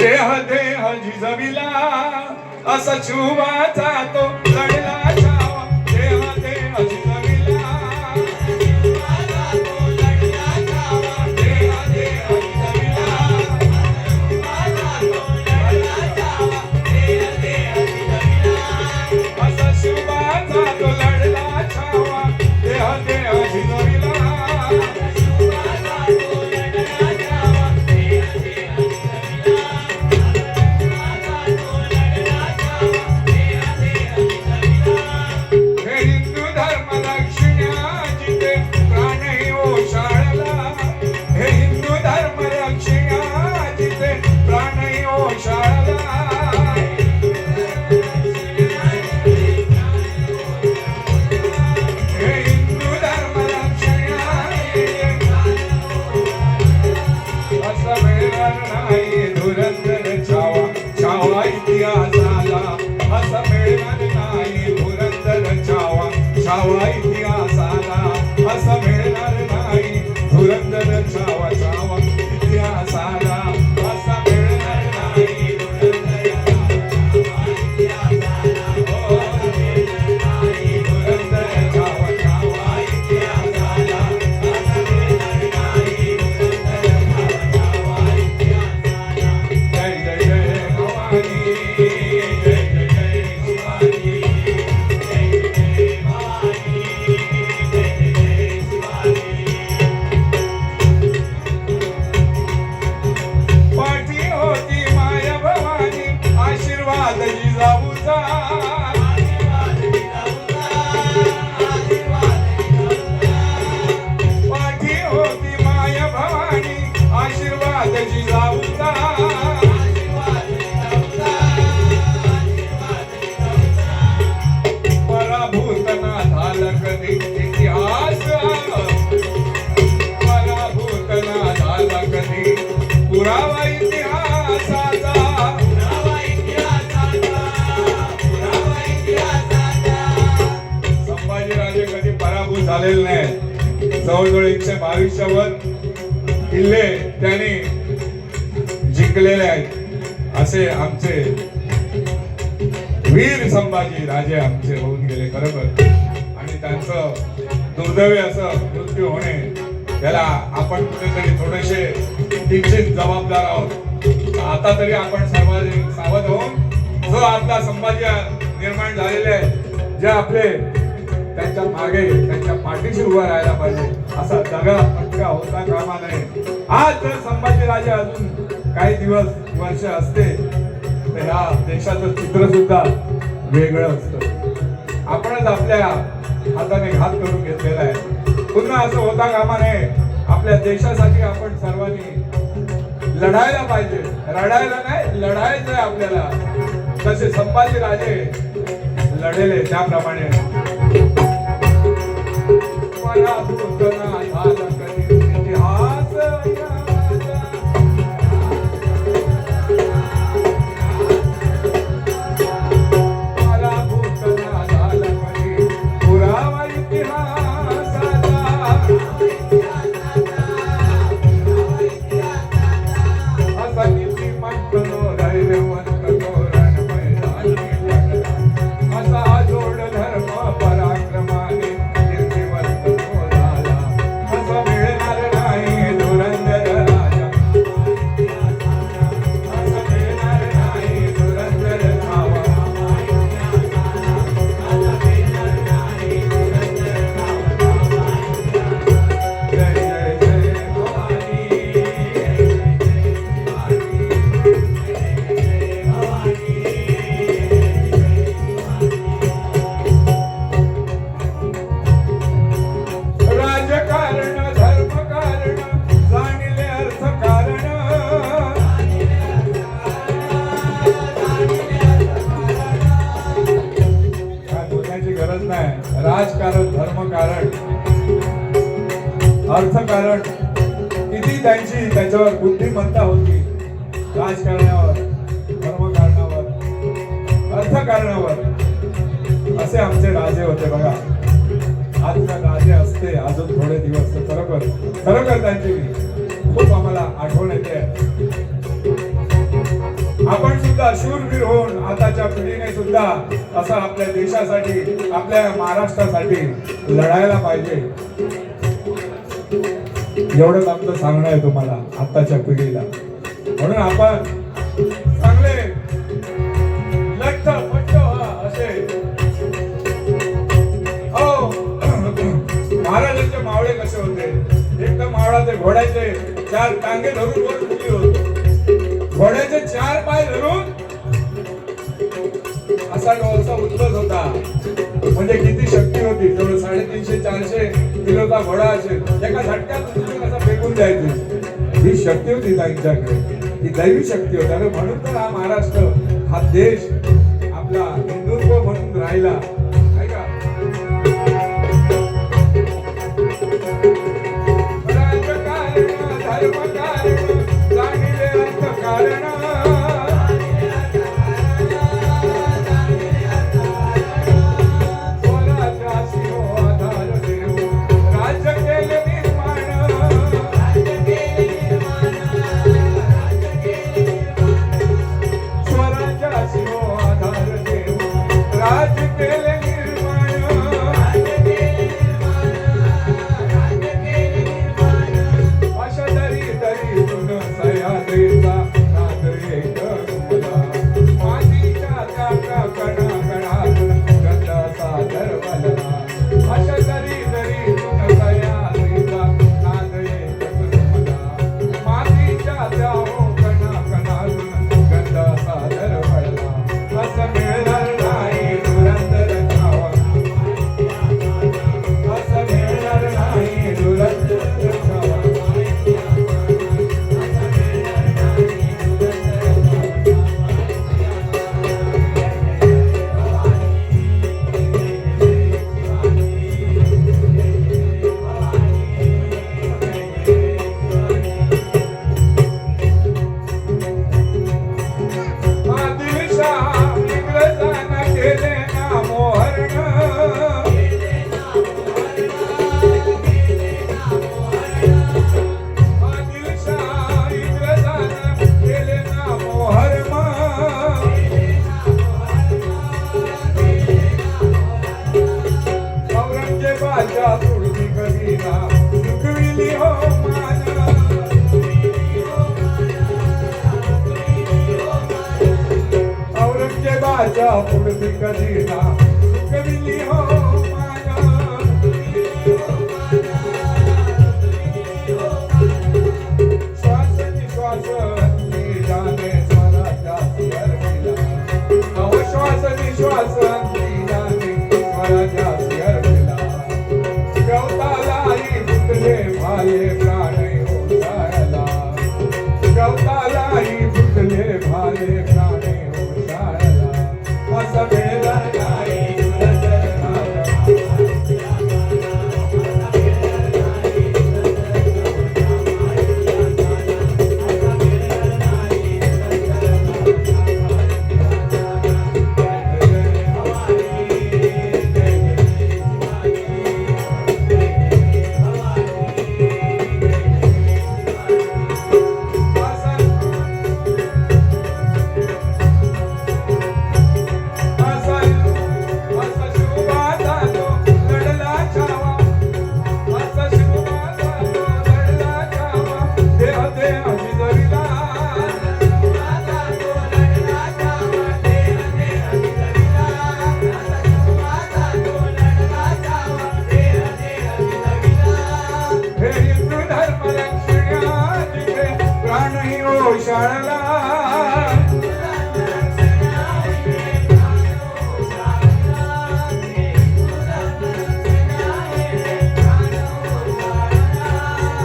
देह देह झिजविला असा शुभाचा तो चढला Thank you. जवळजवळ एकशे किल्ले त्यांनी जिंकलेले आहेत. असे आमचे वीर संभाजी राजे आमचे होऊन गेले बरोबर? आणि त्यांचं दुर्दैवी असं मृत्यू होणे त्याला आपण कुठेतरी थोडेसे किंचित जबाबदार आहोत. आता तरी आपण सर्वांनी सावध होऊन जो आपला संभाजी निर्माण झालेले आहे जे आपले त्यांच्या मागे त्यांच्या पाठीशी उभा राहायला पाहिजे. असा दगा फटका होता कामा नये आज जर संभाजीराजे अजून काही दिवस वर्ष असते तर ह्या देशाचं चित्र सुद्धा वेगळं असतं. आपणच आपल्या हाताने घात करून घेतलेला आहे. पुन्हा असं होता कामा नये आपल्या देशासाठी आपण सर्वांनी लढायला पाहिजे. रडायला नाही लढायचं आहे आपल्याला. जसे संभाजी राजे लढेले त्याप्रमाणे. पराभूत ना झाला किती त्यांची त्याच्यावर बुद्धिमत्ता होती? राजकारणावर धर्मकारणावर अर्थकारणावर. असे आमचे राजे होते बघा. आज राजे असते अजून थोडे दिवस खरोखर खरोखर त्यांची खूप आम्हाला आठवण येते. आपण सुद्धा शूरवीर होऊन आताच्या पिढीने सुद्धा असं आपल्या देशासाठी आपल्या महाराष्ट्रासाठी लढायला पाहिजे. एवढंच आपलं सांगणं आहे तुम्हाला आत्ताच्या पिढीला. म्हणून आपण चांगले लठ्ठ पट्ट असे. हो. महाराजांचे मावळे कसे होते? एकदा मावळा ते घोड्याचे चार टांगे धरून वर उभी होते. घोड्याचे चार पाय धरून असा डोळसा उतरत होता. म्हणजे किती शक्ती होती? जवळ साडेतीनशे चारशे किलोचा घोडा असेल एका झटक्यात उचलून फेकून द्यायचे? ही शक्ती होती त्यांच्याकडे ही दैवी शक्ती होती. आणि म्हणून तर हा महाराष्ट्र हा देश आपला हिंदुत्व म्हणून राहिला. आहे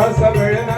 ಹೊಸ ಬೆಳೆನ